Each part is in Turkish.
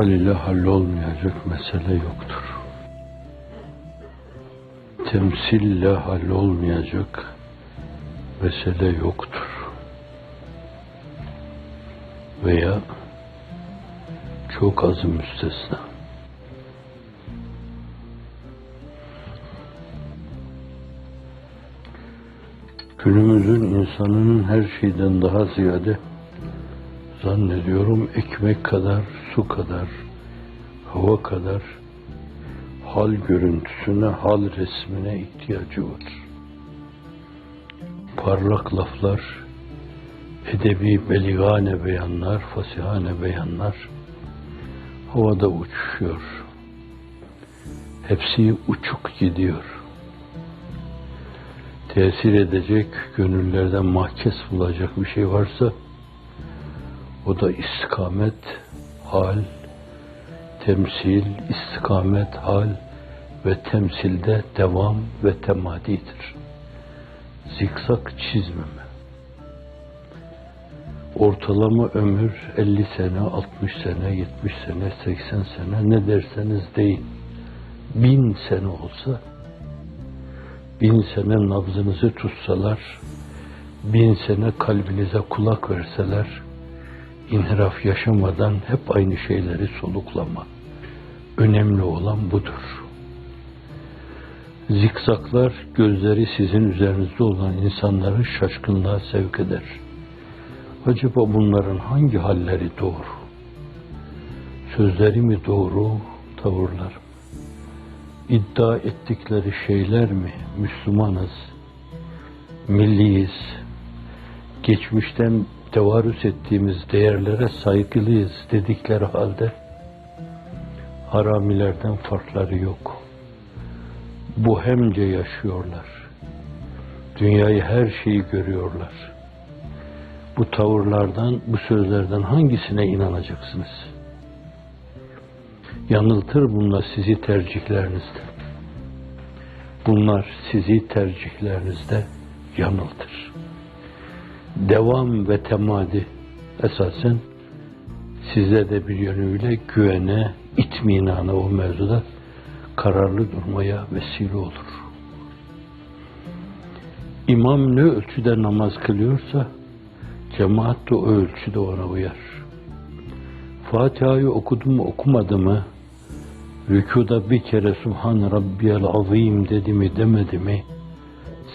hal ile hallolmayacak mesele yoktur. Temsille hallolmayacak mesele yoktur. Veya çok azı müstesna. Günümüzün insanının her şeyden daha ziyade zannediyorum ekmek kadar, su kadar, hava kadar hal görüntüsüne, hal resmine ihtiyacı var. Parlak laflar, edebi beligane beyanlar, fasihane beyanlar havada uçuşuyor. Hepsi uçuk gidiyor. Tesir edecek, gönüllerden mahkes bulacak bir şey varsa o da istikamet, hal, temsil, istikamet, hal ve temsilde devam ve temadidir. Zikzak çizmeme. Ortalama ömür 50 sene, 60 sene, 70 sene, 80 sene ne derseniz deyin. Bin sene olsa, bin sene nabzınızı tutsalar, bin sene kalbinize kulak verseler, inhiraf yaşamadan hep aynı şeyleri soluklama. Önemli olan budur. Zikzaklar gözleri sizin üzerinizde olan insanları şaşkınlığa sevk eder. Acaba bunların hangi halleri doğru? Sözleri mi doğru, tavırlar mı? İddia ettikleri şeyler mi? Müslümanız, milliyiz, geçmişten tevarüs ettiğimiz değerlere saygılıyız dedikleri halde haramilerden farkları yok. Bu hemce yaşıyorlar. Dünyayı her şeyi görüyorlar. Bu tavırlardan, bu sözlerden hangisine inanacaksınız? Yanıltır bunlar sizi tercihlerinizde. Bunlar sizi tercihlerinizde yanıltır devam ve temadi esasen size de bir yönüyle güvene, itminana o mevzuda kararlı durmaya vesile olur. İmam ne ölçüde namaz kılıyorsa cemaat de o ölçüde ona uyar. Fatiha'yı okudu mu okumadı mı rükuda bir kere Subhan Rabbiyel Azim dedi mi demedi mi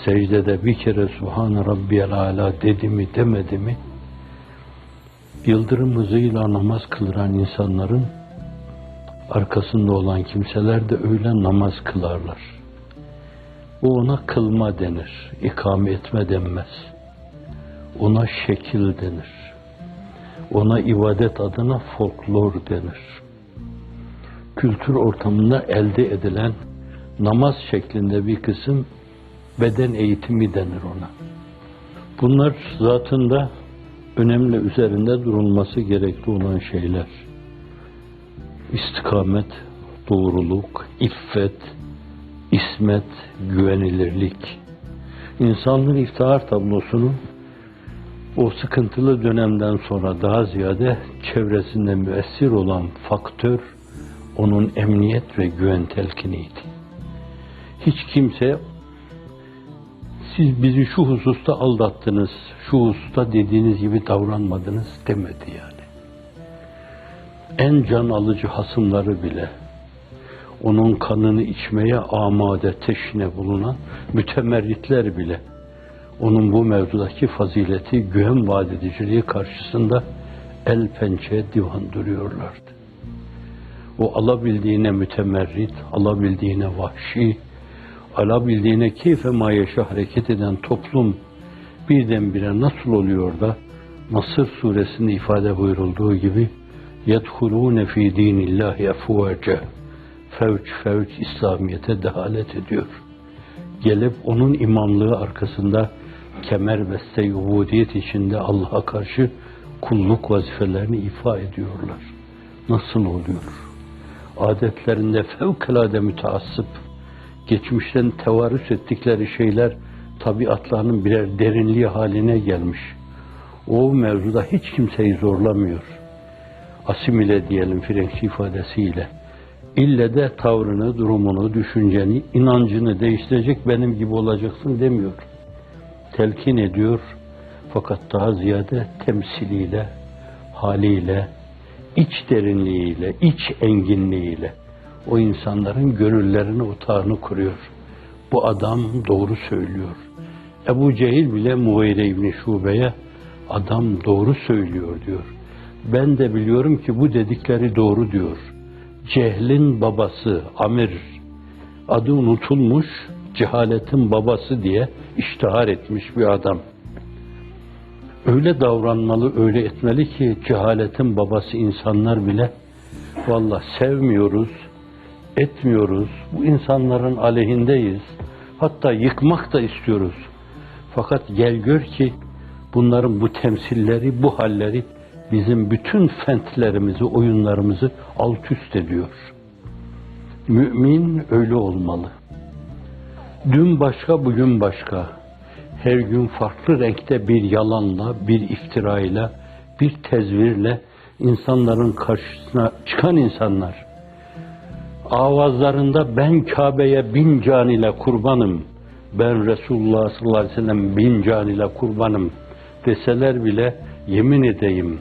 secdede bir kere Subhan Rabbiyel Ala dedi mi demedi mi yıldırım hızıyla namaz kıldıran insanların arkasında olan kimseler de öyle namaz kılarlar. Bu ona kılma denir, ikame etme denmez. Ona şekil denir. Ona ibadet adına folklor denir. Kültür ortamında elde edilen namaz şeklinde bir kısım beden eğitimi denir ona. Bunlar zatında önemli üzerinde durulması gerekli olan şeyler. İstikamet, doğruluk, iffet, ismet, güvenilirlik. İnsanlığın iftihar tablosunu o sıkıntılı dönemden sonra daha ziyade çevresinde müessir olan faktör onun emniyet ve güven telkiniydi. Hiç kimse siz bizi şu hususta aldattınız, şu hususta dediğiniz gibi davranmadınız demedi yani. En can alıcı hasımları bile, onun kanını içmeye amade teşne bulunan mütemerritler bile, onun bu mevzudaki fazileti, güven vaat karşısında el pençe divan duruyorlardı. O alabildiğine mütemerrit, alabildiğine vahşi, alabildiğine keyfe mayeşe hareket eden toplum birdenbire nasıl oluyor da Nasır suresinde ifade buyurulduğu gibi yedhulûne fî dînillâhi efûvece fevç fevç İslamiyet'e dehalet ediyor. Gelip onun imamlığı arkasında kemer ve ubudiyet içinde Allah'a karşı kulluk vazifelerini ifa ediyorlar. Nasıl oluyor? Adetlerinde fevkalade müteassıp geçmişten tevarüs ettikleri şeyler tabiatlarının birer derinliği haline gelmiş. O mevzuda hiç kimseyi zorlamıyor. asimile diyelim Frenkçe ifadesiyle. İlle de tavrını, durumunu, düşünceni, inancını değiştirecek benim gibi olacaksın demiyor. Telkin ediyor fakat daha ziyade temsiliyle, haliyle, iç derinliğiyle, iç enginliğiyle o insanların gönüllerini, otağını kuruyor. Bu adam doğru söylüyor. Ebu Cehil bile Mughire İbni Şube'ye adam doğru söylüyor diyor. Ben de biliyorum ki bu dedikleri doğru diyor. Cehlin babası Amir adı unutulmuş cehaletin babası diye iştihar etmiş bir adam. Öyle davranmalı, öyle etmeli ki cehaletin babası insanlar bile valla sevmiyoruz, etmiyoruz, bu insanların aleyhindeyiz. Hatta yıkmak da istiyoruz. Fakat gel gör ki bunların bu temsilleri, bu halleri bizim bütün fentlerimizi, oyunlarımızı alt üst ediyor. Mümin öyle olmalı. Dün başka, bugün başka. Her gün farklı renkte bir yalanla, bir iftirayla, bir tezvirle insanların karşısına çıkan insanlar. Avazlarında ben Kabe'ye bin can ile kurbanım, ben Resulullah sallallahu aleyhi ve sellem bin can ile kurbanım deseler bile yemin edeyim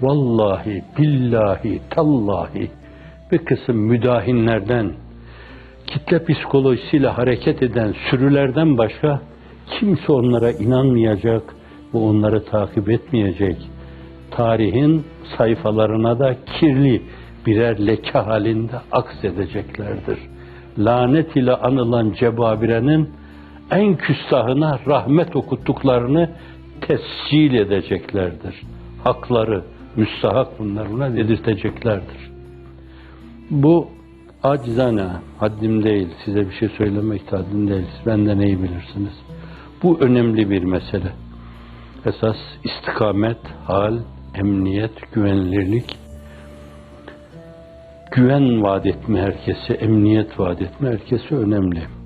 vallahi billahi tallahi bir kısım müdahinlerden kitle psikolojisiyle hareket eden sürülerden başka kimse onlara inanmayacak ve onları takip etmeyecek. Tarihin sayfalarına da kirli birer leke halinde aksedeceklerdir. Lanet ile anılan cebabirenin en küstahına rahmet okuttuklarını tescil edeceklerdir. Hakları, müstahak bunlar buna dedirteceklerdir. Bu acizane, haddim değil, size bir şey söylemek de haddim değil, benden iyi bilirsiniz. Bu önemli bir mesele. Esas istikamet, hal, emniyet, güvenilirlik, güven vaat etme herkese, emniyet vaat etme herkese önemli.